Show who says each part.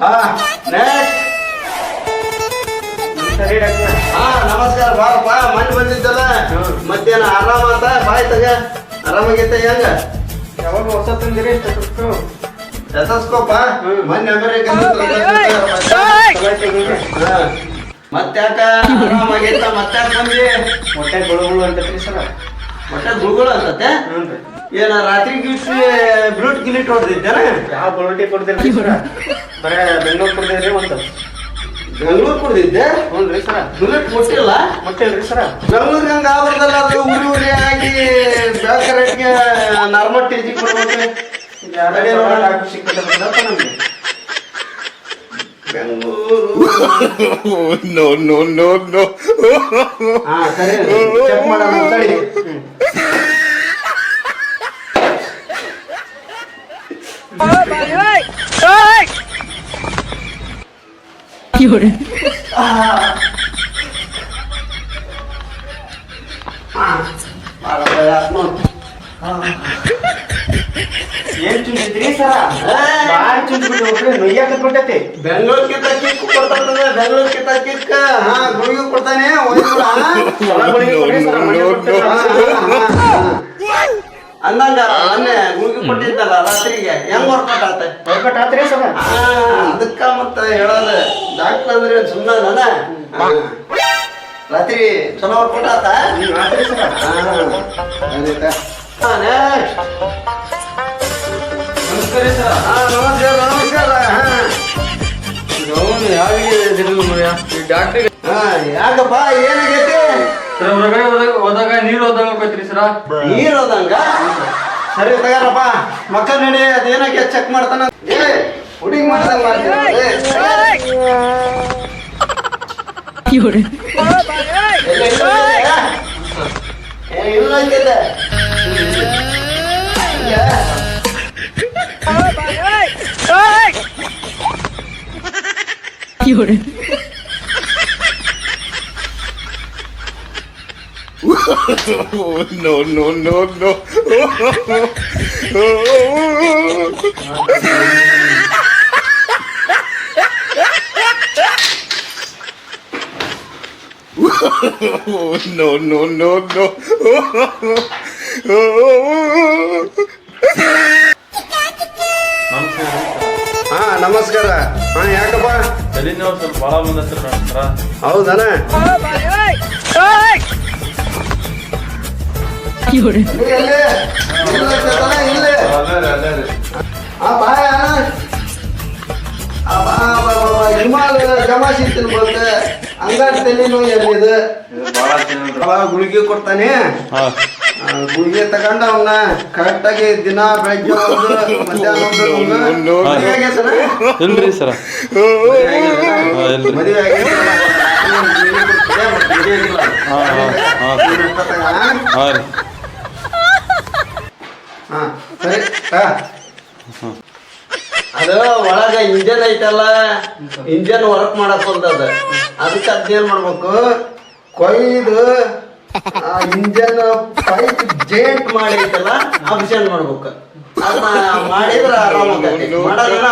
Speaker 1: ಹಾ ನೆಕ್ಸ್ಟ್
Speaker 2: ಸರಿ ಡಾಕ್ಟರ್
Speaker 1: ಹಾ ನಮಸ್ಕಾರ ಬಾರಪ್ಪ ಮನೆ ಬಂದಿದ್ದಲ್ಲ. ಮತ್ತೇನ ಆರಾಮ ಆತ? ಬಾಯ್ ತಗ. ಆರಾಮಾಗೈತೆ ಹೆಂಗ?
Speaker 2: ಯಾವಾಗ ಹೊಸ ತಂದಿರಿ? ಹ್ಮ್.
Speaker 1: ಮೊನ್ನೆ ಅಮೆರಿಕ ಮತ್ತ್ಯಾಕ ಆರಾಮಾಗೈತ ಮತ್ತ್ಯಾಕ ಬಂದಿ
Speaker 2: ಹೊಟ್ಟೆ ಗುಳುಗುಳು ಅಂತೈತ್ರಿ ಸರ
Speaker 1: ಮತ್ತೆ ಗುಳುಗುಳು ಅಂತತೆ?
Speaker 2: ಹ್ಞೂ ರೀ.
Speaker 1: ಏನ ರಾತ್ರಿ ಗಿಟ್ರಿ ಬ್ಲೂಟ್ ಗಿಲಿಟ್ ಹೊಡೆದಿದ್ದೇನ
Speaker 2: ಯಾವ ಬಲೋಟಿ ಕೊಡ್ತೀರಿ ಸರ? ಬರೇ ಬೆಂಗಳೂರು ಕೊಡ್ತೀರಿ ಒಂದು
Speaker 1: ಬೆಂಗಳೂರು ಕುಡ್ದಿದ್ದೆ?
Speaker 2: ಹ್ಞೂ ರೀ ಸರ.
Speaker 1: ಬುಲೆಟ್ ಕೊಟ್ಟಿಲ್ಲ
Speaker 2: ಮುಟ್ಟಿಲ್ರಿ ಸರ.
Speaker 1: ಬೆಂಗಳೂರು ಹಂಗ ಆವರದಲ್ಲ ಅದು ಉರಿ ಉರಿ ಆಗಿ ಬೇಕಾರೆಟ್ಗೆ ನಾರ್ಮಲ್ ಟೇಜಿ ಕೊಡ್ಬೇಕು
Speaker 2: ಯಾರೇ ನೋಡಿ ಸಿಕ್ಕಿದ್ರೆ ನಮಗೆ.
Speaker 1: Bengaluru.
Speaker 3: No no no no
Speaker 1: ಹಾ ಸರಿ ಚೆಕ್ ಮಾಡೋಣ ಅಂತೇಳಿ ಭಾಳ ಭಯ ಆತ್ ನೋಡ್.
Speaker 2: ಏನ್ ಚುಂಚಿದ್ರಿ ಸರ ಬಾಳ್ ಚುಂಚ್ಬಿಟ್ಟು ಹೋಗ್ರಿ ನುಯ್ಯಾಕ ಬಿಟ್ಟೈತಿ
Speaker 1: ಬೆಂಗಳೂರ್ಕಿಂತ ಕಿಕ್ ಕೊಡ್ತಾನೆ ಬೆಂಗಳೂರ್ಕಿಂತ ಕಿಕ್ ಹಾ ಗುಳಿಗೆ ಕೊಡ್ತಾನೆ ಒಯ್ದ್ಬಿಡ, ಹಾ?
Speaker 2: ಒಳಗ್ ಗುಳಿಗೆ ಕೊಡ್ರಿ
Speaker 1: ಅಂದಂಗ ಮೊನ್ನೆ ಗುಳಿಗೆ ಕೊಟ್ಟಿದ್ದಲ್ಲ ರಾತ್ರಿಗೆ ಹೆಂಗ್ ವರ್ಕೌಟ್ ಆತ
Speaker 2: ವರ್ಕೌಟ್ ಆತ್ರಿ ಸರ
Speaker 1: ಅದಕ್ಕ ಮತ್ತ ಹೇಳೋದು ಡಾಕ್ಟರ್ ಅಂದ್ರೆ ಸುಮ್ಮನ ರಾತ್ರಿ ಚಲೋ ವರ್ಕೌಟ್ ಆತ
Speaker 2: ಹ್ಮ್, ಆತ್ರಿ ಸರ
Speaker 1: ಹಾ, next.
Speaker 2: ನಮಸ್ಕಾರ ಸರ
Speaker 1: ಹಾ, ನಮಸ್ಕಾರ ನಮಸ್ಕಾರ ಹಾ.
Speaker 2: ಡಾಕ್ಟರ್
Speaker 1: ಹಾ, ಯಾಕಪ್ಪ ಏನಾಗೈತಿ
Speaker 2: ಸರ್ ಹೊರಗಡೆ ಹೋದಾಗ ಹೋದಾಗ ನೀರು ಹೋದಾಗ ಹೋಗೈತ್ರಿ ಸರ.
Speaker 1: ನೀರ್ ಹೋದಂಗ? ಸರಿ ತಗಾರಪ್ಪ. ಮಕ್ಕ ನಡಿ ಅದೇನಾಗೆ ಚೆಕ್ ಮಾಡ್ತಾನ? ಏ ಹುಡುಗಿ ಮಾಡ್ದಂಗ ಮಾಡ್ತೀರ?
Speaker 3: Oh, no, no, no, no. Oh, no, no, no, no.
Speaker 1: ಹಾ ನಮಸ್ಕಾರ ಹಾ ಯಾಕಪ್ಪ
Speaker 4: ತಲೆನೋವು ಸ್ವಲ್ಪ ಭಾಳ ಬಂದತ್ರಿ ಡಾಕ್ಟ್ರ
Speaker 1: ಹೌದನ ಗುಳಿಗೆ ಕೊಡ್ತಾನೆ ಗುಳಿಗೆ ತಗೊಂಡ ಅವನ್ನ ಕರೆಕ್ಟಾಗಿ ದಿನ ಬೆಳಗ್ಗೆ?
Speaker 4: ಇಲ್ರಿ ಸರ
Speaker 1: ಮದುವೆ ಆಗಿಲ್ಲ.
Speaker 4: ಹಾಂ ಹಾಂ ಹಾಂ ರೀ
Speaker 1: ಹಾ, ಸರಿ. ಹಾ. ಅದು ಒಳಗ ಇಂಜನ್ ಐತಲ್ಲ ಇಂಜನ್ ವರ್ಕ್ ಮಾಡಕ್ ಬಂದದ ಅದಕ್ಕೆ ಅದೇನ್ ಮಾಡ್ಬೇಕು? ಕೊಯ್ದು ಆ ಇಂಜನ್ ಪೈಪ್ ಜೇಂಟ್ ಮಾಡಿ ಐತಲ್ಲ ಆಪ್ಷನ್ ಮಾಡ್ಬೇಕು. ಅದನ್ನ ಮಾಡಿದ್ರ ಆರಾಮ ಮಾಡೋದಿಲ್ಲ